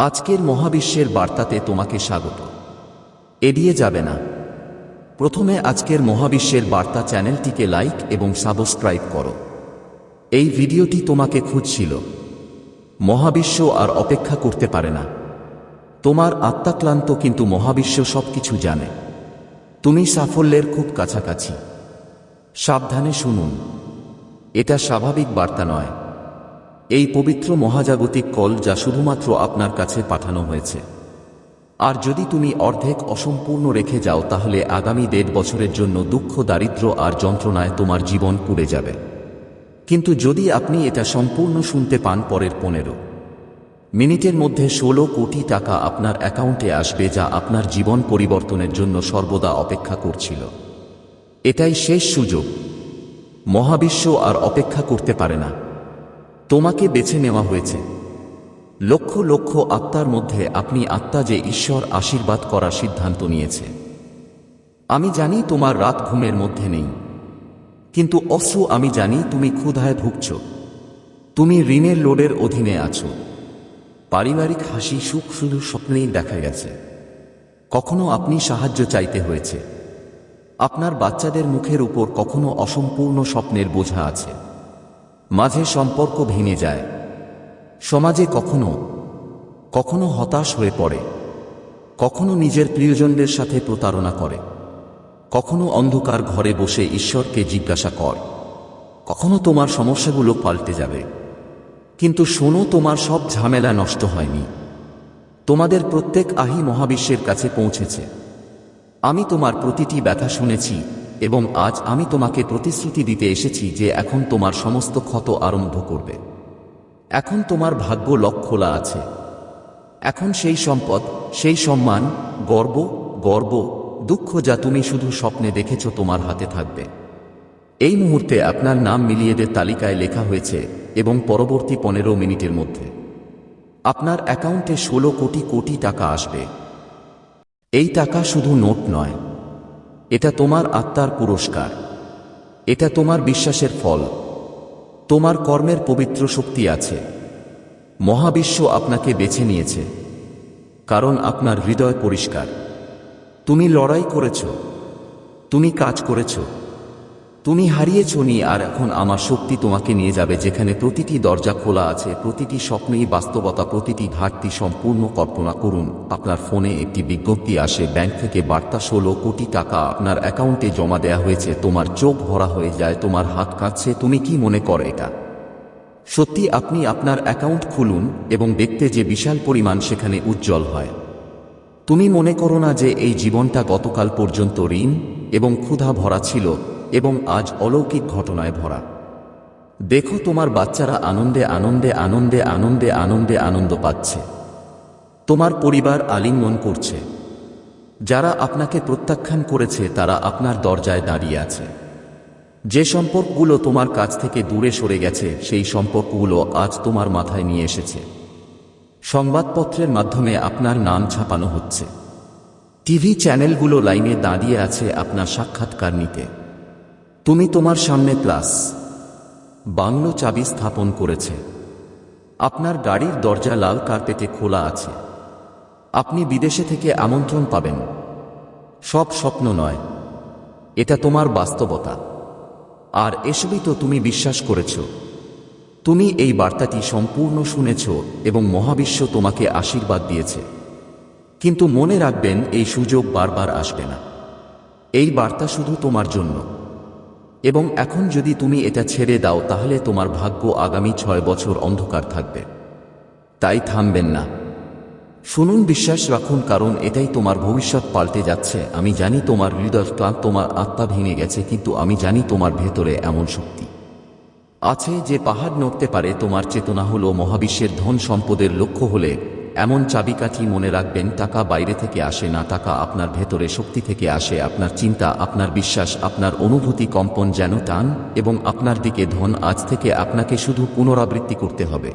আজকের মহাবিশ্বের বার্তাতে তোমাকে স্বাগত। এড়িয়ে যাবে না। প্রথমে আজকের মহাবিশ্বের বার্তা চ্যানেলটিকে লাইক এবং সাবস্ক্রাইব করো। এই ভিডিওটি তোমাকে খুঁজছিল। মহাবিশ্ব আর অপেক্ষা করতে পারে না। তোমার আত্মাক্লান্ত কিন্তু মহাবিশ্ব সবকিছু জানে। তুমি সাফল্যের খুব কাছাকাছি। সাবধানে শুনুন। এটা স্বাভাবিক বার্তা নয়। এই পবিত্র মহাজাগতিক কল যা শুধুমাত্র আপনার কাছে পাঠানো হয়েছে। আর যদি তুমি অর্ধেক অসম্পূর্ণ রেখে যাও, তাহলে আগামী দেড় বছরের জন্য দুঃখ, দারিদ্র্য আর যন্ত্রণায় তোমার জীবন পুড়ে যাবে। কিন্তু যদি আপনি এটা সম্পূর্ণ শুনতে পান পরের পনেরো মিনিটের মধ্যে ষোলো কোটি টাকা আপনার অ্যাকাউন্টে আসবে যা আপনার জীবন পরিবর্তনের জন্য সর্বদা অপেক্ষা করছিল। এটাই শেষ সুযোগ। মহাবিশ্ব আর অপেক্ষা করতে পারে না। তোমাকে বেছে নেওয়া হয়েছে। লক্ষ লক্ষ আত্মার মধ্যে আপনি আত্মা যে ঈশ্বর আশীর্বাদ করার সিদ্ধান্ত নিয়েছে। আমি জানি তোমার রাত ঘুমের মধ্যে নেই। কিন্তু অশ্রু, আমি জানি তুমি ক্ষুধায় ভুগছ। তুমি ঋণের লোডের অধীনে আছো। পারিবারিক হাসি, সুখ শুধু স্বপ্নেই দেখা গেছে। কখনো আপনি সাহায্য চাইতে হয়েছে। আপনার বাচ্চাদের মুখের উপর কখনো অসম্পূর্ণ স্বপ্নের বোঝা আছে। মাঝে সম্পর্ক ভেঙে যায়। সমাজে কখনো কখনো হতাশ হয়ে পড়ে। কখনো নিজের প্রিয়জনদের সাথে প্রতারণা করে। কখনো অন্ধকার ঘরে বসে ঈশ্বরকে জিজ্ঞাসা কর। কখনো তোমার সমস্যাগুলো পাল্টে যাবে। কিন্তু শোনো, তোমার সব ঝামেলা নষ্ট হয়নি। তোমাদের প্রত্যেক আহি মহাবিশ্বের কাছে পৌঁছেছে। আমি তোমার প্রতিটি ব্যথা শুনেছি। এবং আজ আমি তোমাকে প্রতিশ্রুতি দিতে এসেছি যে এখন তোমার সমস্ত ক্ষত আরম্ভ করবে। এখন তোমার ভাগ্য লক খোলা আছে। এখন সেই সম্পদ, সেই সম্মান, গর্ব গর্ব, দুঃখ যা তুমি শুধু স্বপ্নে দেখেছ তোমার হাতে থাকবে। এই মুহূর্তে আপনার নাম মিলিয়েদের তালিকায় লেখা হয়েছে এবং পরবর্তী পনেরো মিনিটের মধ্যে। আপনার অ্যাকাউন্টে ষোলো কোটি কোটি টাকা আসবে। এই টাকা শুধু নোট নয়। এটা তোমার আত্মার পুরস্কার। এটা তোমার বিশ্বাসের ফল। তোমার কর্মের পবিত্র শক্তি আছে। মহাবিশ্ব আপনাকে বেছে নিয়েছে। কারণ আপনার হৃদয় পরিষ্কার। তুমি লড়াই করেছ। তুমি কাজ করেছ। তুমি হারিয়েছ নি, আর এখন আমার শক্তি তোমাকে নিয়ে যাবে, যেখানে প্রতিটি দরজা খোলা আছে, প্রতিটি স্বপ্নেই বাস্তবতা, প্রতিটি ঘাটতি সম্পূর্ণ কল্পনা করুন। আপনার ফোনে একটি বিজ্ঞপ্তি আসে, ব্যাংক থেকে বার্তা ষোলো কোটি টাকা আপনার অ্যাকাউন্টে জমা দেয়া হয়েছে, তোমার চোখ ভরা হয়ে যায়, তোমার হাত কাঁদছে তুমি কি মনে করো এটা? সত্যি আপনি আপনার অ্যাকাউন্ট খুলুন এবং দেখতে যে বিশাল পরিমাণ সেখানে উজ্জ্বল হয়। তুমি মনে করো না যে এই জীবনটা গতকাল পর্যন্ত ঋণ এবং ক্ষুধা ভরা ছিল এবং আজ অলৌকিক ঘটনায় ভরা। দেখো তোমার বাচ্চারা আনন্দে আনন্দে আনন্দে আনন্দে আনন্দে আনন্দ পাচ্ছে। তোমার পরিবার আলিঙ্গন করছে। যারা আপনাকে প্রত্যাখ্যান করেছে, তারা আপনার দরজায় দাঁড়িয়ে আছে। যে সম্পর্কগুলো তোমার কাছ থেকে দূরে সরে গেছে, সেই সম্পর্কগুলো আজ তোমার মাথায় নিয়ে এসেছে। সংবাদপত্রের মাধ্যমে আপনার নাম ছাপানো হচ্ছে। টিভি চ্যানেলগুলো লাইনে দাঁড়িয়ে আছে আপনার সাক্ষাৎকার নিতে। তুমি তোমার সামনে প্লাস বাংলো চাবি স্থাপন করেছে। আপনার গাড়ির দরজা লাল কার্পেটে খোলা আছে। আপনি বিদেশে থেকে আমন্ত্রণ পাবেন। সব স্বপ্ন নয়। এটা তোমার বাস্তবতা। আর এসবই তো তুমি বিশ্বাস করেছ। তুমি এই বার্তাটি সম্পূর্ণ শুনেছ এবং মহাবিশ্ব তোমাকে আশীর্বাদ দিয়েছে। কিন্তু মনে রাখবেন, এই সুযোগ বারবার আসবে না। এই বার্তা শুধু তোমার জন্য। এবং এখন যদি তুমি এটা ছেড়ে দাও, তাহলে তোমার ভাগ্য আগামী ছয় বছর অন্ধকার থাকবে। তাই থামবেন না। শুনুন, বিশ্বাস রাখুন, কারণ এটাই তোমার ভবিষ্যৎ পাল্টে যাচ্ছে। আমি জানি তোমার হৃদয় তোমার আত্মা ভেঙে গেছে, কিন্তু আমি জানি তোমার ভেতরে এমন শক্তি আছে যে পাহাড় নড়তে পারে। তোমার চেতনা হলো মহাবিশ্বের ধন সম্পদের লক্ষ্য হলে এমন চাবিকাঠি মনে রাখবেন, টাকা বাইরে থেকে আসে না, টাকা আপনার ভেতরে শক্তি থেকে আসে, আপনার চিন্তা, আপনার বিশ্বাস, আপনার অনুভূতি কম্পন যেন টান এবং আপনার দিকে ধন আজ থেকে আপনাকে শুধু পুনরাবৃত্তি করতে হবে।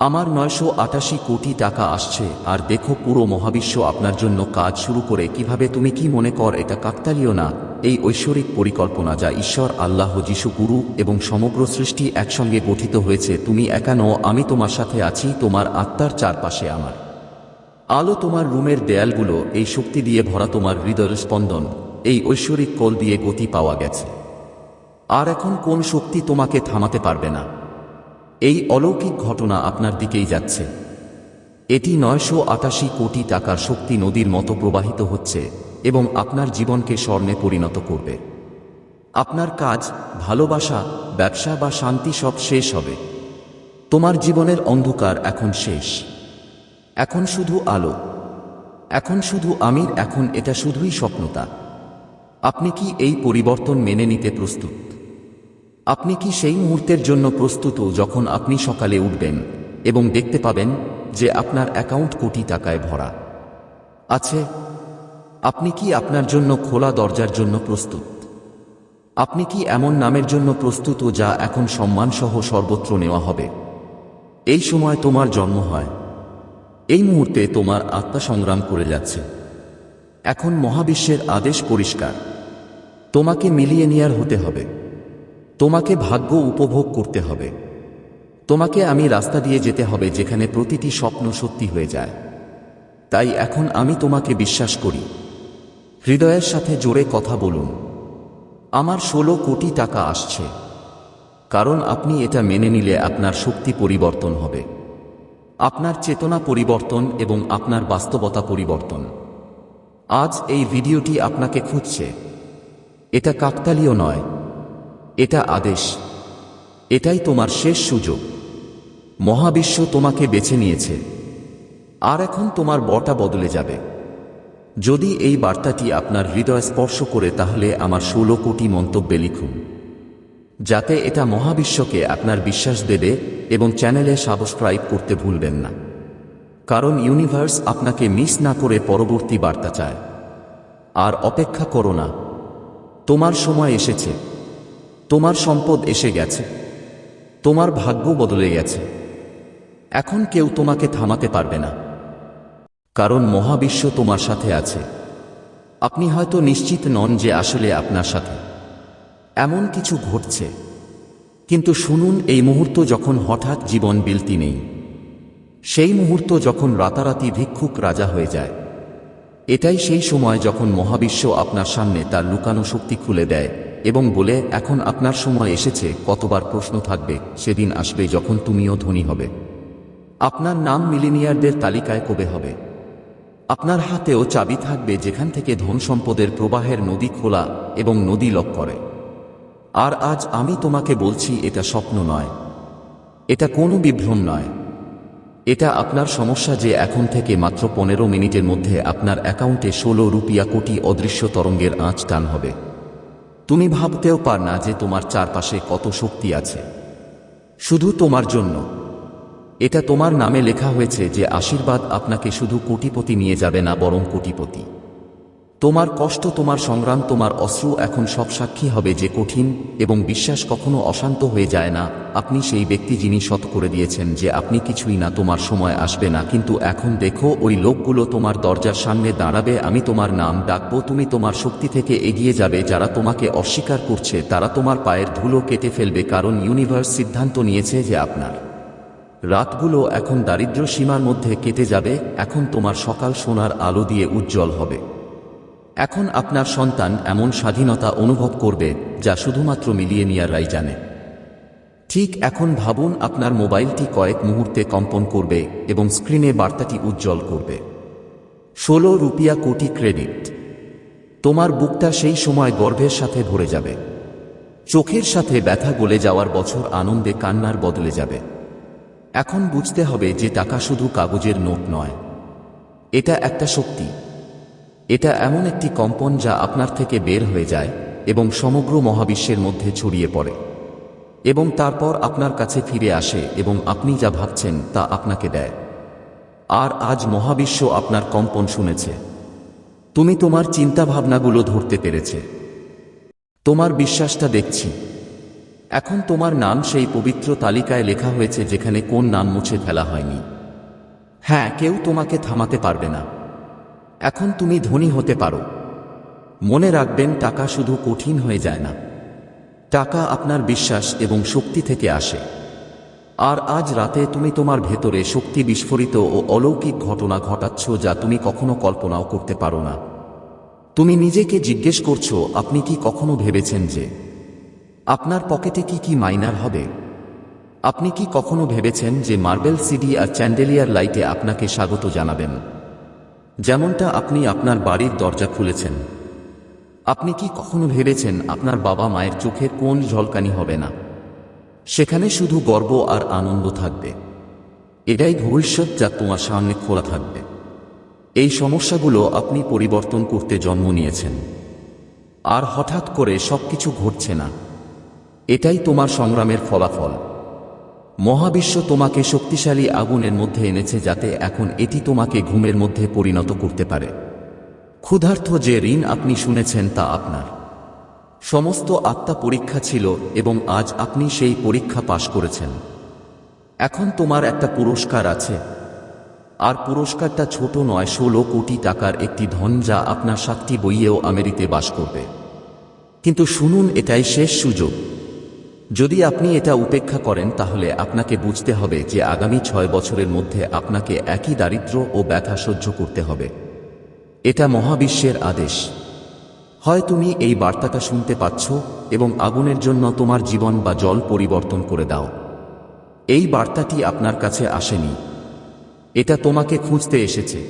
আমার নয়শো আটাশি কোটি টাকা আসছে, আর দেখো পুরো মহাবিশ্ব আপনার জন্য কাজ শুরু করে, কীভাবে তুমি কি মনে কর, এটা কাকতালীয় না। এই ঐশ্বরিক পরিকল্পনা যা ঈশ্বর, আল্লাহ, যিশু গুরু এবং সমগ্র সৃষ্টি একসঙ্গে গঠিত হয়েছে, তুমি একা নও, আমি তোমার সাথে আছি, তোমার আত্মার চারপাশে আমার। আলো তোমার রুমের দেয়ালগুলো, এই শক্তি দিয়ে ভরা তোমার হৃদয়ের স্পন্দন, এই ঐশ্বরিক কোল দিয়ে গতি পাওয়া গেছে। আর এখন কোন শক্তি তোমাকে থামাতে পারবে না? এই অলৌকিক ঘটনা আপনার দিকেই যাচ্ছে। এটি নয়শো আটাশি কোটি টাকার শক্তি নদীর মতো প্রবাহিত হচ্ছে। এবং আপনার জীবনকে স্বর্ণে পরিণত করবে। আপনার কাজ, ভালোবাসা, ব্যবসা বা শান্তি সব শেষ হবে। তোমার জীবনের অন্ধকার এখন শেষ। এখন শুধু আলো। এখন শুধু আমির, এখন এটা শুধুই স্বপ্নতা। আপনি কি এই পরিবর্তন মেনে নিতে প্রস্তুত? আপনি কি সেই মুহূর্তের জন্য প্রস্তুত যখন আপনি সকালে উঠবেন এবং দেখতে পাবেন যে আপনার অ্যাকাউন্ট কোটি টাকায় ভরা। আছে আপনি কি আপনার জন্য খোলা দরজার জন্য প্রস্তুত? আপনি কি এমন নামের জন্য প্রস্তুত যা এখন সম্মানসহ সর্বত্র নেওয়া হবে? এই সময় তোমার জন্ম হয়। এই মুহূর্তে তোমার আত্মা সংগ্রাম করে যাচ্ছে। এখন মহাবিশ্বের আদেশ পরিষ্কার। তোমাকে মিলিয়ে নেয়ার হতে হবে। তোমাকে ভাগ্য উপভোগ করতে হবে। তোমাকে আমি রাস্তা দিয়ে যেতে হবে যেখানে প্রতিটি স্বপ্ন সত্যি হয়ে যায়। তাই এখন আমি তোমাকে বিশ্বাস করি। হৃদয়ের সাথে জোরে কথা বলুন। আমার ষোলো কোটি টাকা আসছে। কারণ আপনি এটা মেনে নিলে আপনার শক্তি পরিবর্তন হবে। আপনার চেতনা পরিবর্তন এবং আপনার বাস্তবতা পরিবর্তন। আজ এই ভিডিওটি আপনাকে খুঁজছে। এটা কাকতালীয় নয়। এটা আদেশ। এটাই তোমার শেষ সুযোগ। মহাবিশ্ব তোমাকে বেছে নিয়েছে। আর এখন তোমার বটা বদলে যাবে। যদি এই বার্তাটি আপনার হৃদয় স্পর্শ করে, তাহলে আমার ষোলো কোটি মন্তব্যে লিখুন। যাতে এটা মহাবিশ্বকে আপনার বিশ্বাস দেবে এবং চ্যানেলে সাবস্ক্রাইব করতে ভুলবেন না। কারণ ইউনিভার্স আপনাকে মিস না করে পরবর্তী বার্তা চায়। আর অপেক্ষা করো না। তোমার সময় এসেছে। তোমার সম্পদ এসে গেছে। তোমার ভাগ্য বদলে গেছে। এখন কেউ তোমাকে থামাতে পারবে না। কারণ মহাবিশ্ব তোমার সাথে আছে। আপনি হয়তো নিশ্চিত নন যে আসলে আপনার সাথে। এমন কিছু ঘটছে। কিন্তু শুনুন, এই মুহূর্ত যখন হঠাৎ জীবন বিলতি নেই, সেই মুহূর্ত যখন রাতারাতি ভিক্ষুক রাজা হয়ে যায়। এটাই সেই সময় যখন মহাবিশ্ব আপনার সামনে তার লুকানো শক্তি খুলে দেয় এবং বলে, এখন আপনার সময় এসেছে, কতবার প্রশ্ন থাকবে, সেদিন আসবে যখন তুমিও ধনী হবে। আপনার নাম মিলিনিয়ারদের তালিকায় কবে হবে? আপনার হাতেও চাবি থাকবে যেখান থেকে ধন সম্পদের প্রবাহের নদী খোলা এবং নদী লক করে। আর আজ আমি তোমাকে বলছি, এটা স্বপ্ন নয়। এটা কোনো বিভ্রম নয়। এটা আপনার সমস্যা যে এখন থেকে মাত্র পনেরো মিনিটের মধ্যে আপনার অ্যাকাউন্টে ষোলো রুপিয়া কোটি অদৃশ্য তরঙ্গের আঁচ টান হবে। তুমি ভাবতেও পার না যে তোমার চারপাশে কত শক্তি আছে। শুধু তোমার জন্য। এটা তোমার নামে লেখা হয়েছে যে আশীর্বাদ আপনাকে শুধু কোটিপতি নিয়ে যাবে না, বরং কোটিপতি। তোমার কষ্ট, তোমার সংগ্রাম, তোমার অশ্রু এখন সব সাক্ষী হবে যে কঠিন এবং বিশ্বাস কখনো অশান্ত হয়ে যায় না। আপনি সেই ব্যক্তি যিনি শত করে দিয়েছেন যে আপনি কিছুই না, তোমার সময় আসবে না। কিন্তু এখন দেখো, ওই লোকগুলো তোমার দরজার সামনে দাঁড়াবে, আমি তোমার নাম ডাকবো, তুমি তোমার শক্তি থেকে এগিয়ে যাবে, যারা তোমাকে অস্বীকার করছে, তারা তোমার পায়ের ধুলো কেটে ফেলবে, কারণ ইউনিভার্স সিদ্ধান্ত নিয়েছে যে আপনার রাতগুলো এখন দারিদ্র সীমার মধ্যে কেটে যাবে, এখন তোমার সকাল সোনার আলো দিয়ে উজ্জ্বল হবে। এখন আপনার সন্তান এমন স্বাধীনতা অনুভব করবে, যা শুধুমাত্র মিলিয়েনিয়াররাই জানে। ঠিক এখন ভাবুন আপনার মোবাইলটি কয়েক মুহূর্তে কম্পন করবে এবং স্ক্রিনে বার্তাটি উজ্জ্বল করবে। ষোলো রুপিয়া কোটি ক্রেডিট। তোমার বুকটা সেই সময় গর্ভের সাথে ভরে যাবে। চোখের সাথে ব্যথা গলে যাওয়ার বছর আনন্দে কান্নার বদলে যাবে। এখন বুঝতে হবে যে টাকা শুধু কাগজের নোট নয়। এটা একটা শক্তি। এটা এমন একটি কম্পন যা আপনার থেকে বের হয়ে যায় এবং সমগ্র মহাবিশ্বের মধ্যে ছড়িয়ে পড়ে। এবং তারপর আপনার কাছে ফিরে আসে এবং আপনি যা ভাবছেন তা আপনাকে দেয়। আর আজ মহাবিশ্ব আপনার কম্পন শুনেছে। তুমি তোমার চিন্তাভাবনাগুলো ধরতে পেরেছে। তোমার বিশ্বাসটা দেখছি। এখন তোমার নাম সেই পবিত্র তালিকায় লেখা হয়েছে যেখানে কোন নাম মুছে ফেলা হয়নি। হ্যাঁ কেউ তোমাকে থামাতে পারবে না। এখন তুমি ধনী হতে পারো। মনে রাখবেন, টাকা শুধু কঠিন হয়ে যায় না। টাকা আপনার বিশ্বাস এবং শক্তি থেকে আসে। আর আজ রাতে তুমি তোমার ভেতরে শক্তি বিস্ফোরিত ও অলৌকিক ঘটনা ঘটাচ্ছ যা তুমি কখনো কল্পনাও করতে পারো না। তুমি নিজেকে জিজ্ঞেস করছ, আপনি কি কখনো ভেবেছেন যে আপনার পকেটে কি কি মাইনার হবে? আপনি কি কখনো ভেবেছেন যে মার্বেল সিডি আর চ্যান্ডেলিয়ার লাইটে আপনাকে স্বাগত জানাবেন? যেমনটা আপনি আপনার বাড়ির দরজা খুলেছেন। আপনি কি কখনো ভেবেছেন আপনার বাবা মায়ের চোখের কোন ঝলকানি হবে না? সেখানে শুধু গর্ব আর আনন্দ থাকবে। এটাই ভবিষ্যৎ যা তোমার সামনে খোলা থাকবে। এই সমস্যাগুলো আপনি পরিবর্তন করতে জন্ম নিয়েছেন। আর হঠাৎ করে সবকিছু ঘটছে না। এটাই তোমার সংগ্রামের ফলাফল। মহাবিশ্ব তোমাকে শক্তিশালী আগুনের মধ্যে এনেছে যাতে এখন এটি তোমাকে ঘুমের মধ্যে পরিণত করতে পারে। ক্ষুধার্থ যে ঋণ আপনি শুনেছেন তা আপনার। সমস্ত আত্মা পরীক্ষা ছিল এবং আজ আপনি সেই পরীক্ষা পাশ করেছেন। এখন তোমার একটা পুরস্কার আছে। আর পুরস্কারটা ছোট নয়, ষোলো কোটি টাকার একটি ধন যা আপনার সাতটি বইয়েও আমেরিতে বাস করবে। কিন্তু শুনুন, এটাই শেষ সুযোগ। যদি আপনি এটা উপেক্ষা করেন, তাহলে আপনাকে বুঝতে হবে যে আগামী ছয় বছরের মধ্যে আপনাকে একই দারিদ্র্য ও ব্যথা সহ্য করতে হবে। এটা মহাবিশ্বের আদেশ। হয় তুমি এই বার্তাটা শুনতে পাচ্ছ এবং আগুনের জন্য তোমার জীবন বা জল পরিবর্তন করে দাও। এই বার্তাটি আপনার কাছে আসেনি। এটা তোমাকে খুঁজতে এসেছে।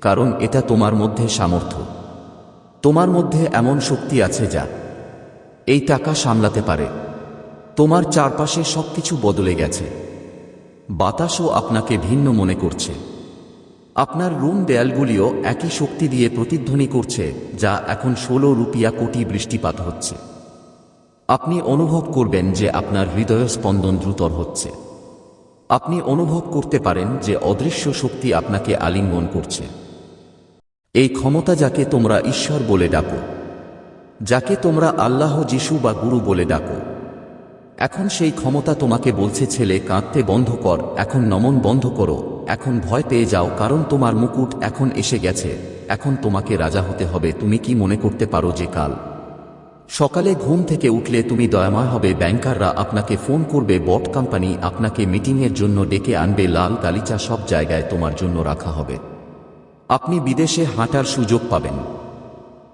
কারণ এটা তোমার মধ্যে সামর্থ্য। তোমার মধ্যে এমন শক্তি আছে যা এই টাকা সামলাতে পারে। তোমার চারপাশে সবকিছু বদলে গেছে। বাতাসও আপনাকে ভিন্ন মনে করছে। আপনার রুম দেয়ালগুলিও একই শক্তি দিয়ে প্রতিধ্বনি করছে, যা এখন ষোলো রুপিয়া কোটি বৃষ্টিপাত হচ্ছে। আপনি অনুভব করবেন যে আপনার হৃদয় স্পন্দন দ্রুতর হচ্ছে। আপনি অনুভব করতে পারেন যে অদৃশ্য শক্তি আপনাকে আলিঙ্গন করছে। এই ক্ষমতা যাকে তোমরা ঈশ্বর বলে ডাকো, যাকে তোমরা আল্লাহ যিশু বা গুরু বলে ডাকো এখন সেই ক্ষমতা তোমাকে বলছে, ছেলে, কাঁদতে বন্ধ কর, এখন নমন বন্ধ করো, এখন ভয় পেয়ে যাও, কারণ তোমার মুকুট এখন এসে গেছে, এখন তোমাকে রাজা হতে হবে, তুমি কি মনে করতে পারো যে কাল? সকালে ঘুম থেকে উঠলে তুমি দয়াময় হবে, ব্যাংকাররা আপনাকে ফোন করবে, বট কোম্পানি আপনাকে মিটিংয়ের জন্য ডেকে আনবে, লাল গালিচা সব জায়গায় তোমার জন্য রাখা হবে। আপনি বিদেশে হাঁটার সুযোগ পাবেন।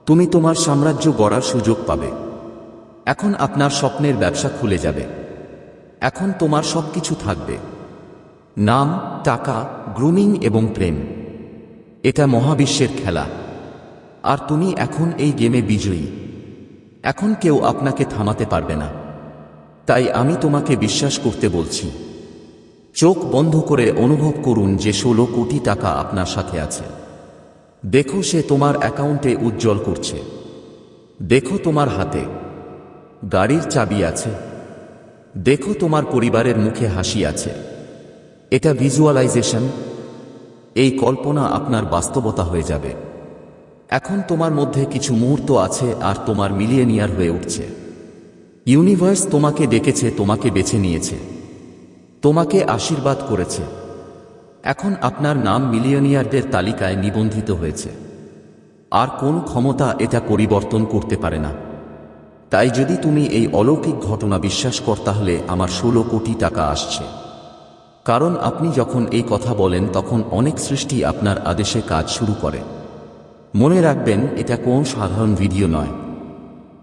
তুমি তোমার সাম্রাজ্য গড়ার সুযোগ পাবে। এখন আপনার স্বপ্নের ব্যবসা খুলে যাবে। এখন তোমার সবকিছু থাকবে। নাম, টাকা, গ্রুমিং এবং প্রেম। এটা মহাবিশ্বের খেলা। আর তুমি এখন এই গেমে বিজয়ী। এখন কেউ আপনাকে থামাতে পারবে না। তাই আমি তোমাকে বিশ্বাস করতে বলছি। চোখ বন্ধ করে অনুভব করুন যে ষোলো কোটি টাকা আপনার সাথে আছে। দেখো সে তোমার অ্যাকাউন্টে উজ্জ্বল করছে। দেখো তোমার হাতে। গাড়ির চাবি আছে। দেখো তোমার পরিবারের মুখে হাসি আছে। এটা ভিজুয়ালাইজেশন এই কল্পনা আপনার বাস্তবতা হয়ে যাবে। এখন তোমার মধ্যে কিছু মুহূর্ত আছে আর তোমার মিলিয়নিয়ার হয়ে উঠছে। ইউনিভার্স তোমাকে ডেকেছে, তোমাকে বেছে নিয়েছে। তোমাকে আশীর্বাদ করেছে। এখন আপনার নাম মিলিয়নিয়ারদের তালিকায় নিবন্ধিত হয়েছে। আর কোন ক্ষমতা এটা পরিবর্তন করতে পারে না। তাই যদি তুমি এই অলৌকিক ঘটনা বিশ্বাস কর, তাহলে আমার ষোলো কোটি টাকা আসছে। কারণ আপনি যখন এই কথা বলেন, তখন অনেক সৃষ্টি আপনার আদেশে কাজ শুরু করে। মনে রাখবেন, এটা কোন সাধারণ ভিডিও নয়।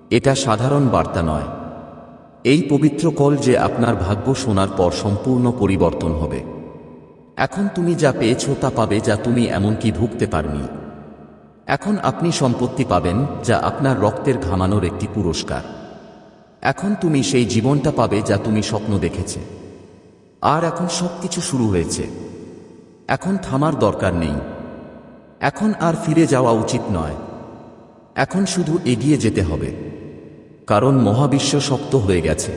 এটা সাধারণ বার্তা নয়। এই পবিত্র কল যে আপনার ভাগ্য শোনার পর সম্পূর্ণ পরিবর্তন হবে। এখন তুমি যা পেয়েছ তা পাবে, যা তুমি এমনকি ভুগতে পারনি। এখন আপনি সম্পত্তি পাবেন, যা আপনার রক্তের ঘামানোর একটি পুরস্কার। এখন তুমি সেই জীবনটা পাবে, যা তুমি স্বপ্ন দেখেছে। আর এখন সবকিছু শুরু হয়েছে। এখন থামার দরকার নেই। এখন আর ফিরে যাওয়া উচিত নয়। এখন শুধু এগিয়ে যেতে হবে। কারণ মহাবিশ্ব শক্ত হয়ে গেছে।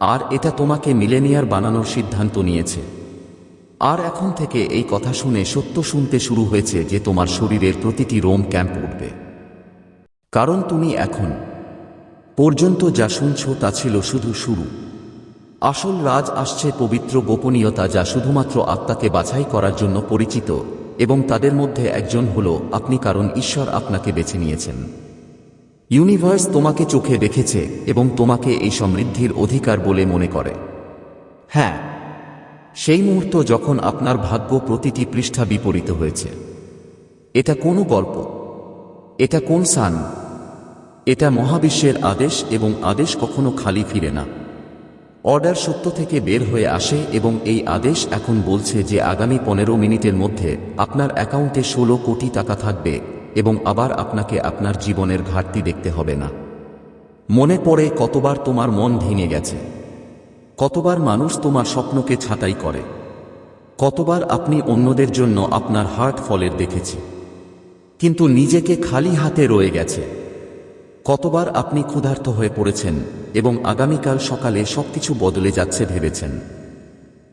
আর এটা তোমাকে মিলেনিয়ার বানানোর সিদ্ধান্ত নিয়েছে। আর এখন থেকে এই কথা শুনে সত্য শুনতে শুরু হয়েছে যে তোমার শরীরের প্রতিটি রোম ক্যাম্প উঠবে। কারণ তুমি এখন পর্যন্ত যা শুনছ তা ছিল শুধু শুরু। আসল রাজ আসছে পবিত্র গোপনীয়তা যা শুধুমাত্র আত্মাকে বাছাই করার জন্য পরিচিত এবং তাদের মধ্যে একজন হল আপনি কারণ ঈশ্বর আপনাকে বেছে নিয়েছেন। ইউনিভার্স তোমাকে চোখে দেখেছে এবং তোমাকে এই সমৃদ্ধির অধিকার বলে মনে করে। হ্যাঁ সেই মুহূর্ত যখন আপনার ভাগ্য প্রতিটি পৃষ্ঠা বিপরীত হয়েছে। এটা কোনো গল্প? এটা কোন সান? এটা মহাবিশ্বের আদেশ এবং আদেশ কখনো খালি ফিরে না। অর্ডার সত্য থেকে বের হয়ে আসে এবং এই আদেশ এখন বলছে যে আগামী পনেরো মিনিটের মধ্যে আপনার অ্যাকাউন্টে ষোলো কোটি টাকা থাকবে এবং আবার আপনাকে আপনার জীবনের ঘাটতি দেখতে হবে না। মনে পড়ে কতবার তোমার মন ভেঙে গেছে। কতবার মানুষ তোমার স্বপ্নকে ছাঁটাই করে? কতবার আপনি অন্যদের জন্য আপনার হার্ট ফলের দেখেছি। কিন্তু নিজেকে খালি হাতে রয়ে গেছে। কতবার আপনি ক্ষুধার্ত হয়ে পড়েছেন এবং আগামীকাল সকালে সবকিছু বদলে যাচ্ছে ভেবেছেন।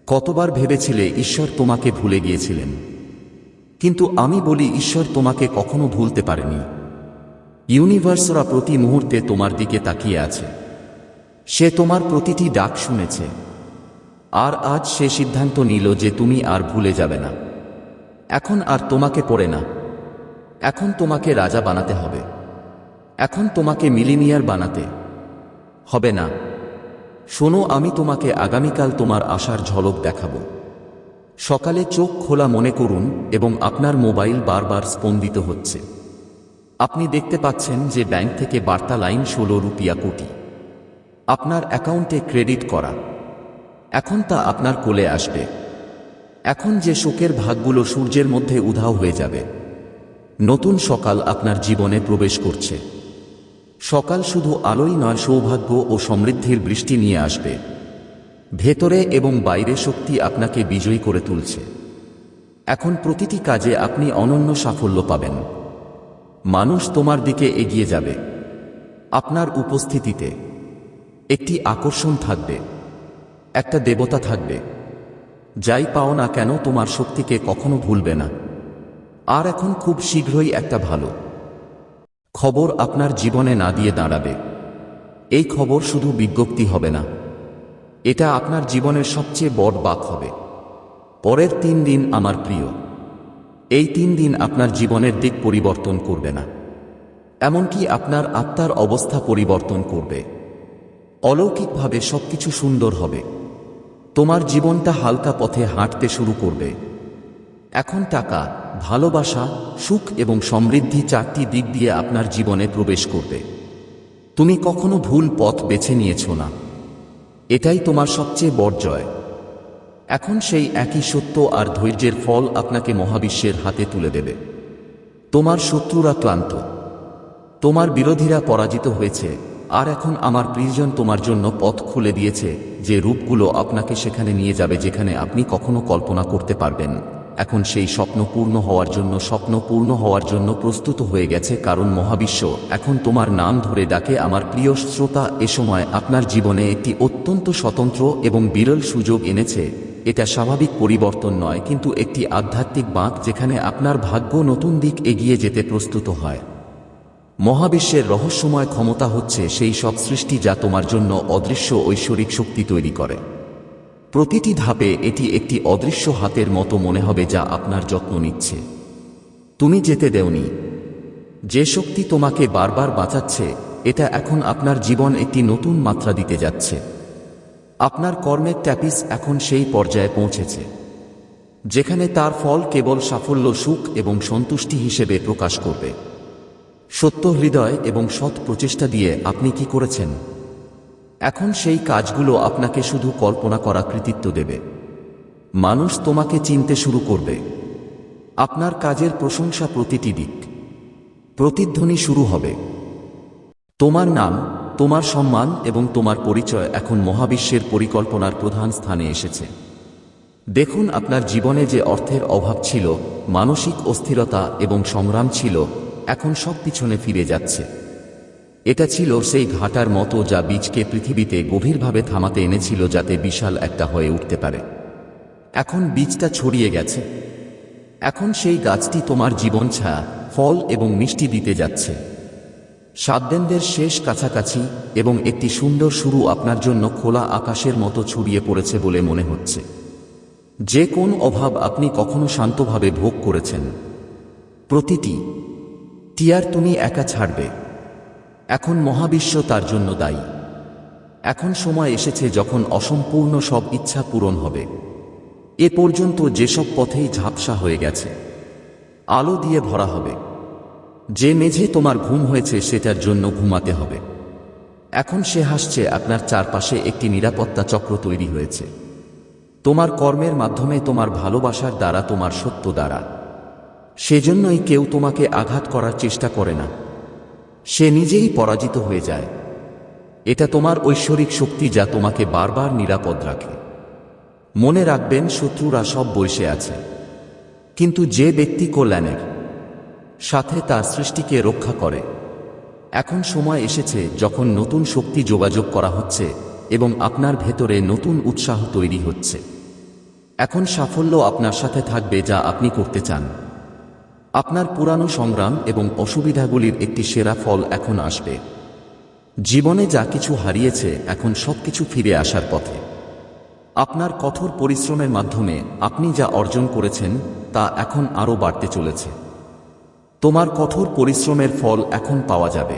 কতবার ভেবেছিলে ঈশ্বর তোমাকে ভুলে গিয়েছিলেন? কিন্তু আমি বলি ঈশ্বর তোমাকে কখনো ভুলতে পারেনি। ইউনিভার্সরা প্রতি মুহূর্তে তোমার দিকে তাকিয়ে আছে। সে তোমার প্রতিটি ডাক শুনেছে। আর আজ সে সিদ্ধান্ত নিল যে তুমি আর ভুলে যাবে না। এখন আর তোমাকে পড়ে না। এখন তোমাকে রাজা বানাতে হবে। এখন তোমাকে মিলিনিয়ার বানাতে হবে না। শোনো, আমি তোমাকে আগামীকাল তোমার আশার ঝলক দেখাবো। সকালে চোখ খোলা মনে করুন এবং আপনার মোবাইল বারবার স্পন্দিত হচ্ছে। আপনি দেখতে পাচ্ছেন যে ব্যাংক থেকে বার্তা লাইন ষোলো রুপিয়া কোটি। আপনার অ্যাকাউন্টে ক্রেডিট করা। এখন তা আপনার কোলে আসবে। এখন যে শোকের ভাগগুলো সূর্যের মধ্যে উধাও হয়ে যাবে। নতুন সকাল আপনার জীবনে প্রবেশ করছে। সকাল শুধু আলোই নয়, সৌভাগ্য ও সমৃদ্ধির বৃষ্টি নিয়ে আসবে। ভেতরে এবং বাইরে শক্তি আপনাকে বিজয়ী করে তুলছে। এখন প্রতিটি কাজে আপনি অনন্য সাফল্য পাবেন। মানুষ তোমার দিকে এগিয়ে যাবে। আপনার উপস্থিতিতে। একটি আকর্ষণ থাকবে, একটা দেবতা থাকবে, যাই পাও না কেন তোমার শক্তিকে কখনো ভুলবে না। আর এখন খুব শীঘ্রই একটা ভালো খবর আপনার জীবনে না দিয়ে দাঁড়াবে। এই খবর শুধু বিজ্ঞপ্তি হবে না, এটা আপনার জীবনের সবচেয়ে বড় বাক হবে। পরের তিন দিন আমার প্রিয়, এই তিন দিন আপনার জীবনের দিক পরিবর্তন করবে না, এমনকি আপনার আত্মার অবস্থা পরিবর্তন করবে। অলৌকিকভাবে সবকিছু সুন্দর হবে। তোমার জীবনটা হালকা পথে হাঁটতে শুরু করবে। এখন টাকা, ভালোবাসা, সুখ এবং সমৃদ্ধি চারটি দিক দিয়ে আপনার জীবনে প্রবেশ করবে। তুমি কখনো ভুল পথ বেছে নিয়েছ না। এটাই তোমার সবচেয়ে বড় জয়। এখন সেই একই সত্য আর ধৈর্যের ফল আপনাকে মহাবিশ্বের হাতে তুলে দেবে। তোমার শত্রুরা ক্লান্ত। তোমার বিরোধীরা পরাজিত হয়েছে। আর এখন আমার প্রিয়জন তোমার জন্য পথ খুলে দিয়েছে, যে রূপগুলো আপনাকে সেখানে নিয়ে যাবে যেখানে আপনি কখনো কল্পনা করতে পারবেন। এখন সেই স্বপ্ন পূর্ণ হওয়ার জন্য, স্বপ্ন পূর্ণ হওয়ার জন্য প্রস্তুত হয়ে গেছে কারণ মহাবিশ্ব, এখন তোমার নাম ধরে ডাকে আমার প্রিয় শ্রোতা, এ সময় আপনার জীবনে একটি অত্যন্ত স্বতন্ত্র এবং বিরল সুযোগ এনেছে। এটা স্বাভাবিক পরিবর্তন নয়, কিন্তু একটি আধ্যাত্মিক বাঁক যেখানে আপনার ভাগ্য নতুন দিক এগিয়ে যেতে প্রস্তুত হয়। মহাবিশ্বের রহস্যময় ক্ষমতা হচ্ছে সেই সব সৃষ্টি যা তোমার জন্য অদৃশ্য ঐশ্বরিক শক্তি তৈরি করে। প্রতিটি ধাপে এটি একটি অদৃশ্য হাতের মতো মনে হবে যা আপনার যত্ন নিচ্ছে। তুমি যেতে দেওনি। যে শক্তি তোমাকে বারবার বাঁচাচ্ছে, এটা এখন আপনার জীবন একটি নতুন মাত্রা দিতে যাচ্ছে। আপনার কর্মের ট্যাপিস এখন সেই পর্যায়ে পৌঁছেছে, যেখানে তার ফল কেবল সাফল্য, সুখ এবং সন্তুষ্টি হিসেবে প্রকাশ করবে। সত্য হৃদয় এবং সৎ প্রচেষ্টা দিয়ে আপনি কি করেছেন? এখন সেই কাজগুলো আপনাকে শুধু কল্পনা করা কৃতিত্ব দেবে। মানুষ তোমাকে চিনতে শুরু করবে। আপনার কাজের প্রশংসা প্রতিটি দিক। প্রতিধ্বনি শুরু হবে। তোমার নাম, তোমার সম্মান এবং তোমার পরিচয় এখন মহাবিশ্বের পরিকল্পনার প্রধান স্থানে এসেছে। দেখুন আপনার জীবনে যে অর্থের অভাব ছিল, মানসিক অস্থিরতা এবং সংগ্রাম ছিল এখন সব পিছনে ফিরে যাচ্ছে। এটা ছিল সেই ঘাটার মতো যা বীজকে পৃথিবীতে গভীরভাবে থামাতে এনেছিল যাতে বিশাল একটা হয়ে উঠতে পারে। এখন বীজটা ছড়িয়ে গেছে। এখন সেই গাছটি তোমার জীবন ছায়া, ফল এবং মিষ্টি দিতে যাচ্ছে। সাতদিনদের শেষ কাছাকাছি এবং একটি সুন্দর শুরু আপনার জন্য খোলা আকাশের মতো ছড়িয়ে পড়েছে বলে মনে হচ্ছে। যে কোন অভাব আপনি কখনো শান্তভাবে ভোগ করেছেন। প্রতিটি টিয়ার তুমি একা ছাড়বে। এখন মহাবিশ্ব তার জন্য দায়ী। এখন সময় এসেছে যখন অসম্পূর্ণ সব ইচ্ছা পূরণ হবে। এ পর্যন্ত যেসব পথেই ঝাপসা হয়ে গেছে, আলো দিয়ে ভরা হবে। যে মেঝে তোমার ঘুম হয়েছে সেটার জন্য ঘুমাতে হবে। এখন সে হাসছে, আপনার চারপাশে একটি নিরাপত্তা চক্র তৈরি হয়েছে। তোমার কর্মের মাধ্যমে তোমার ভালোবাসার দ্বারা তোমার সত্য দ্বারা। সেজন্যই কেউ তোমাকে আঘাত করার চেষ্টা করে না। সে নিজেই পরাজিত হয়ে যায়। এটা তোমার ঐশ্বরিক শক্তি যা তোমাকে বারবার নিরাপদ রাখে। মনে রাখবেন, শত্রুরা সব বসে আছে। কিন্তু যে ব্যক্তি কল্যাণের সাথে তার সৃষ্টিকে রক্ষা করে, এখন সময় এসেছে যখন নতুন শক্তি যোগাযোগ করা হচ্ছে এবং আপনার ভেতরে নতুন উৎসাহ তৈরি হচ্ছে। এখন সাফল্য আপনার সাথে থাকবে যা আপনি করতে চান। আপনার পুরানো সংগ্রাম এবং অসুবিধাগুলির একটি সেরা ফল এখন আসবে। জীবনে যা কিছু হারিয়েছে, এখন সবকিছু ফিরে আসার পথে। আপনার কঠোর পরিশ্রমের মাধ্যমে আপনি যা অর্জন করেছেন, তা এখন আরও বাড়তে চলেছে। তোমার কঠোর পরিশ্রমের ফল এখন পাওয়া যাবে।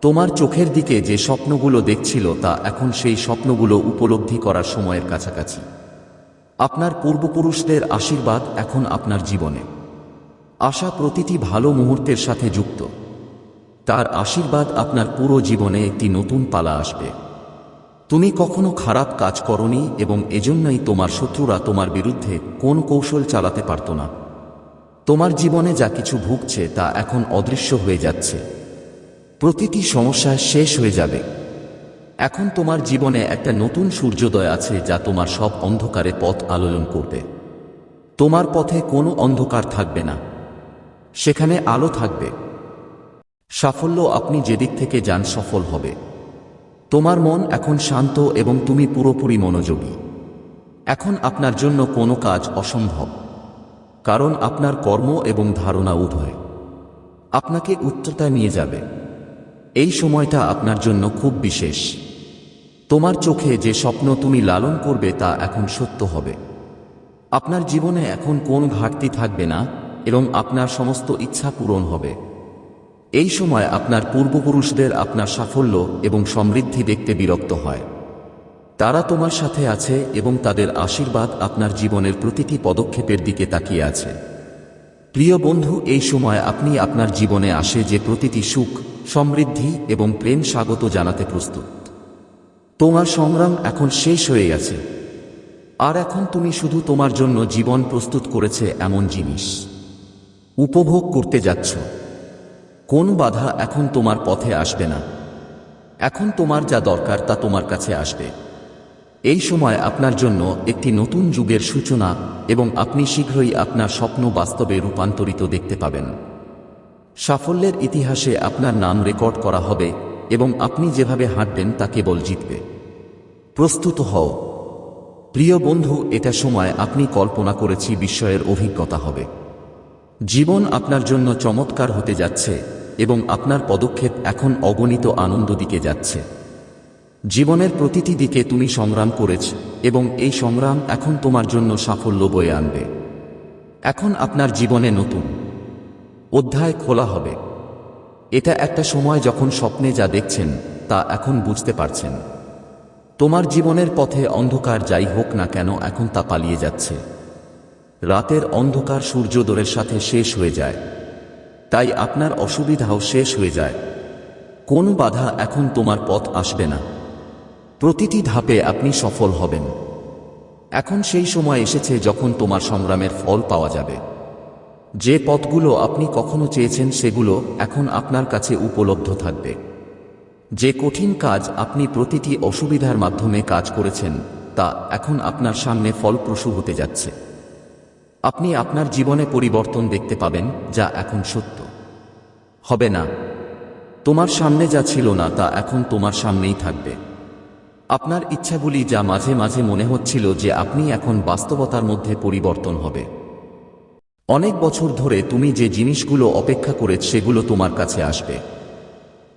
তোমার চোখের দিকে যে স্বপ্নগুলো দেখছিল, তা এখন সেই স্বপ্নগুলো উপলব্ধি করার সময়ের কাছাকাছি। আপনার পূর্বপুরুষদের আশীর্বাদ এখন আপনার জীবনে। আসা প্রতিটি ভালো মুহূর্তের সাথে যুক্ত। তার আশীর্বাদ আপনার পুরো জীবনে একটি নতুন পালা আসবে। তুমি কখনো খারাপ কাজ করনি এবং এজন্যই তোমার শত্রুরা তোমার বিরুদ্ধে কোন কৌশল চালাতে পারত না। তোমার জীবনে যা কিছু ভুগছে তা এখন অদৃশ্য হয়ে যাচ্ছে। প্রতিটি সমস্যা শেষ হয়ে যাবে। এখন তোমার জীবনে একটা নতুন সূর্যোদয় আছে যা তোমার সব অন্ধকারে পথ আলোড়ন করবে। তোমার পথে কোনো অন্ধকার থাকবে না। সেখানে আলো থাকবে। সাফল্য আপনি যেদিক থেকে যান সফল হবে। তোমার মন এখন শান্ত এবং তুমি পুরোপুরি মনোযোগী। এখন আপনার জন্য কোনো কাজ অসম্ভব। কারণ আপনার কর্ম এবং ধারণা উভয় আপনাকে উচ্চতায় নিয়ে যাবে। এই সময়টা আপনার জন্য খুব বিশেষ। তোমার চোখে যে স্বপ্ন তুমি লালন করবে তা এখন সত্য হবে। আপনার জীবনে এখন কোন ঘাটতি থাকবে না। এবং আপনার সমস্ত ইচ্ছা পূরণ হবে। এই সময় আপনার পূর্বপুরুষদের আপনার সাফল্য এবং সমৃদ্ধি দেখতে বিরক্ত হয়। তারা তোমার সাথে আছে এবং তাদের আশীর্বাদ আপনার জীবনের প্রতিটি পদক্ষেপের দিকে তাকিয়ে আছে। প্রিয় বন্ধু, এই সময় আপনি আপনার জীবনে আসে যে প্রতিটি সুখ, সমৃদ্ধি এবং প্রেম স্বাগত জানাতে প্রস্তুত। তোমার সংগ্রাম এখন শেষ হয়ে গেছে। আর এখন তুমি শুধু তোমার জন্য জীবন প্রস্তুত করেছে এমন জিনিস। উপভোগ করতে যাচ্ছ। কোন বাধা এখন তোমার পথে আসবে না। এখন তোমার যা দরকার তা তোমার কাছে আসবে। এই সময় আপনার জন্য একটি নতুন যুগের সূচনা এবং আপনি শীঘ্রই আপনার স্বপ্ন বাস্তবে রূপান্তরিত দেখতে পাবেন। সাফল্যের ইতিহাসে আপনার নাম রেকর্ড করা হবে এবং আপনি যেভাবে হাঁটবেন তা কেবল জিতবে। প্রস্তুত হও। প্রিয় বন্ধু, এটা সময় আপনি কল্পনা করেছি বিস্ময়ের অভিজ্ঞতা হবে। জীবন আপনার জন্য চমৎকার হতে যাচ্ছে এবং আপনার পদক্ষেপ এখন অগণিত আনন্দ দিকে যাচ্ছে। জীবনের প্রতিটি দিকে তুমি সংগ্রাম করেছ এবং এই সংগ্রাম এখন তোমার জন্য সাফল্য বয়ে আনবে। এখন আপনার জীবনে নতুন অধ্যায় খোলা হবে। এটা একটা সময় যখন স্বপ্নে যা দেখছেন তা এখন বুঝতে পারছেন। তোমার জীবনের পথে অন্ধকার যাই হোক না কেন এখন তা পালিয়ে যাচ্ছে। রাতের অন্ধকার সূর্যোদয়ের সাথে শেষ হয়ে যায়। তাই আপনার অসুবিধাও শেষ হয়ে যায়। কোন বাধা এখন তোমার পথ আসবে না। প্রতিটি ধাপে আপনি সফল হবেন। এখন সেই সময় এসেছে যখন তোমার সংগ্রামের ফল পাওয়া যাবে। যে পথগুলো আপনি কখনো চেয়েছেন সেগুলো এখন আপনার কাছে উপলব্ধ থাকবে। যে কঠিন কাজ আপনি প্রতিটি অসুবিধার মাধ্যমে কাজ করেছেন, তা এখন আপনার সামনে ফলপ্রসূ হতে যাচ্ছে। আপনি আপনার জীবনে পরিবর্তন দেখতে পাবেন, যা এখন সত্য। হবে না। তোমার সামনে যা ছিল না, তা এখন তোমার সামনেই থাকবে। আপনার ইচ্ছাগুলি যা মাঝে মাঝে মনে হচ্ছিল যে আপনি এখন বাস্তবতার মধ্যে পরিবর্তন হবে। অনেক বছর ধরে তুমি যে জিনিসগুলো অপেক্ষা করে সেগুলো তোমার কাছে আসবে।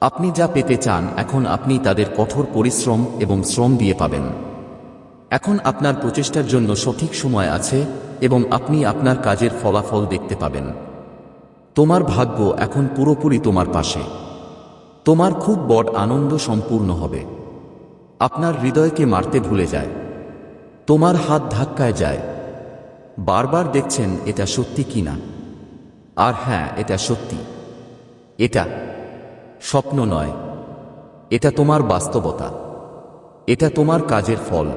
আপনি যা পেতে চান, এখন আপনি তাদের কঠোর পরিশ্রম এবং শ্রম দিয়ে পাবেন। এখন আপনার প্রচেষ্টার জন্য সঠিক সময় আছে এবং আপনি আপনার কাজের ফলাফল দেখতে পাবেন। তোমার ভাগ্য এখন পুরোপুরি তোমার পাশে। তোমার খুব বড় আনন্দ সম্পূর্ণ হবে। আপনার হৃদয়কে মারতে ভুলে যায়। তোমার হাত ধাক্কায় যায়। বারবার দেখছেন, এটা সত্যি কি না আর হ্যাঁ এটা সত্যি। এটা স্বপ্ন নয়। এটা তোমার বাস্তবতা। এটা তোমার কাজের ফল।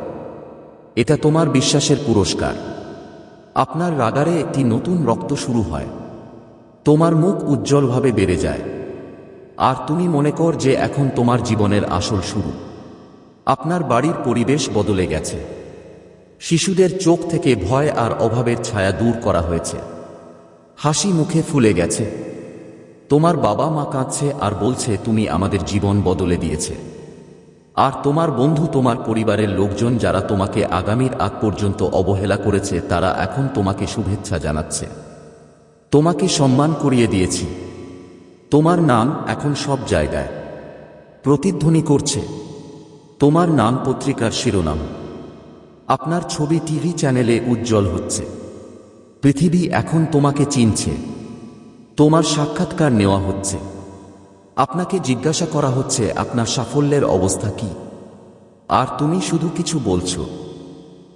এটা তোমার বিশ্বাসের পুরস্কার। আপনার রাগারে একটি নতুন রক্ত শুরু হয়। তোমার মুখ উজ্জ্বলভাবে বেড়ে যায়। আর তুমি মনে কর যে এখন তোমার জীবনের আসল শুরু। আপনার বাড়ির পরিবেশ বদলে গেছে। শিশুদের চোখ থেকে ভয় আর অভাবের ছায়া দূর করা হয়েছে। হাসি মুখে ফুলে গেছে। তোমার বাবা মা কাঁদছে আর বলছে, তুমি আমাদের জীবন বদলে দিয়েছে। আর তোমার বন্ধু তোমার পরিবারের লোকজন যারা তোমাকে আগামীর আগ পর্যন্ত অবহেলা করেছে, তারা এখন তোমাকে শুভেচ্ছা জানাচ্ছে। তোমাকে সম্মান করিয়ে দিয়েছি। তোমার নাম এখন সব জায়গায় প্রতিধ্বনি করছে। তোমার নাম পত্রিকার শিরোনাম। আপনার ছবি টিভি চ্যানেলে উজ্জ্বল হচ্ছে। পৃথিবী এখন তোমাকে চিনছে। তোমার সাক্ষাৎকার নেওয়া হচ্ছে। আপনাকে জিজ্ঞাসা করা হচ্ছে, আপনার সাফল্যের অবস্থা কি? আর তুমি শুধু কিছু বলছো।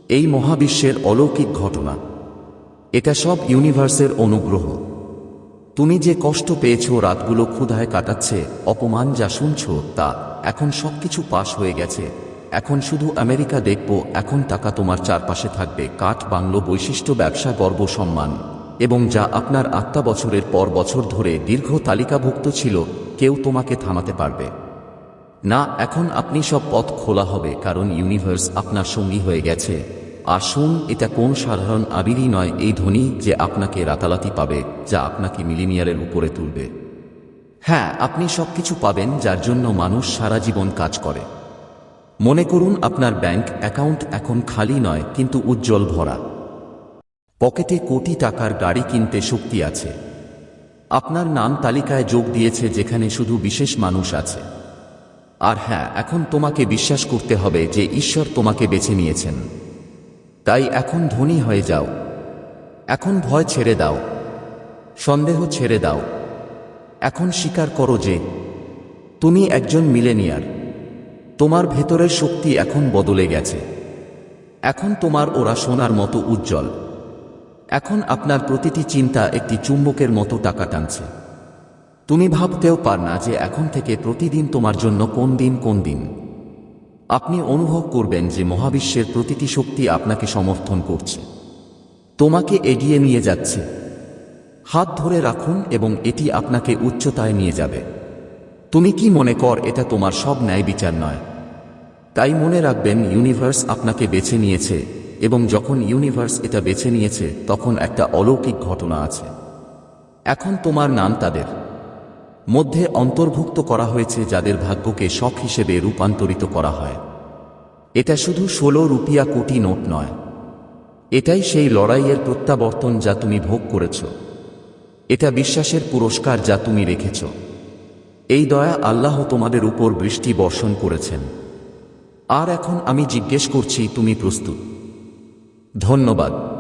এই মহাবিশ্বের অলৌকিক ঘটনা। এটা সব ইউনিভার্সের অনুগ্রহ। তুমি যে কষ্ট পেয়েছ, রাতগুলো ক্ষুধায় কাটাচ্ছে, অপমান যা শুনছ, তা এখন সবকিছু পাশ হয়ে গেছে। এখন শুধু আমেরিকা দেখব, এখন টাকা তোমার চারপাশে থাকবে, কাঠ, বাংলো বৈশিষ্ট্য, ব্যবসা, গর্ব, সম্মান। এবং যা আপনার আত্মা বছরের পর বছর ধরে দীর্ঘ তালিকাভুক্ত ছিল কেউ তোমাকে থামাতে পারবে। না, এখন আপনি সব পথ খোলা হবে, কারণ ইউনিভার্স আপনার সঙ্গী হয়ে গেছে। আর শুন এটা কোন সাধারণ আবিরই নয়, এই ধ্বনি যে আপনাকে রাতালাতি পাবে, যা আপনাকে মিলিনিয়ারের উপরে তুলবে। হ্যাঁ আপনি সবকিছু পাবেন, যার জন্য মানুষ সারা জীবন কাজ করে। মনে করুন, আপনার ব্যাংক অ্যাকাউন্ট এখন খালি নয়, কিন্তু উজ্জ্বল ভরা। পকেটে কোটি টাকার গাড়ি কিনতে শক্তি আছে। আপনার নাম তালিকায় যোগ দিয়েছে যেখানে শুধু বিশেষ মানুষ আছে। আর হ্যাঁ এখন তোমাকে বিশ্বাস করতে হবে যে ঈশ্বর তোমাকে বেছে নিয়েছেন। তাই এখন ধনী হয়ে যাও। এখন ভয় ছেড়ে দাও। সন্দেহ ছেড়ে দাও। এখন স্বীকার করো যে, তুমি একজন মিলেনিয়ার। তোমার ভেতরের শক্তি এখন বদলে গেছে। এখন তোমার ওরা সোনার মতো উজ্জ্বল। এখন আপনার প্রতিটি চিন্তা একটি চুম্বকের মতো টাকা টানছে। তুমি ভাবতেও পার না যে এখন থেকে প্রতিদিন তোমার জন্য কোন দিন কোন দিন। আপনি অনুভব করবেন যে মহাবিশ্বের প্রতিটি শক্তি আপনাকে সমর্থন করছে। তোমাকে এগিয়ে নিয়ে যাচ্ছে। হাত ধরে রাখুন এবং এটি আপনাকে উচ্চতায় নিয়ে যাবে। তুমি কি মনে কর এটা তোমার সব ন্যায় বিচার নয়? তাই মনে রাখবেন ইউনিভার্স আপনাকে বেছে নিয়েছে। এবং যখন ইউনিভার্স এটা বেছে নিয়েছে, তখন একটা অলৌকিক ঘটনা আছে। এখন তোমার নাম তাদের। মধ্যে অন্তর্ভুক্ত করা হয়েছে যাদের ভাগ্যকে শখ হিসেবে রূপান্তরিত করা হয়। এটা শুধু ষোলো রুপিয়া কোটি নোট নয়। এটাই সেই লড়াইয়ের প্রত্যাবর্তন যা তুমি ভোগ করেছ। এটা বিশ্বাসের পুরস্কার যা তুমি রেখেছ। এই দয়া আল্লাহ তোমাদের উপর বৃষ্টি বর্ষণ করেছেন। আর এখন আমি জিজ্ঞেস করছি, তুমি প্রস্তুত? ধন্যবাদ।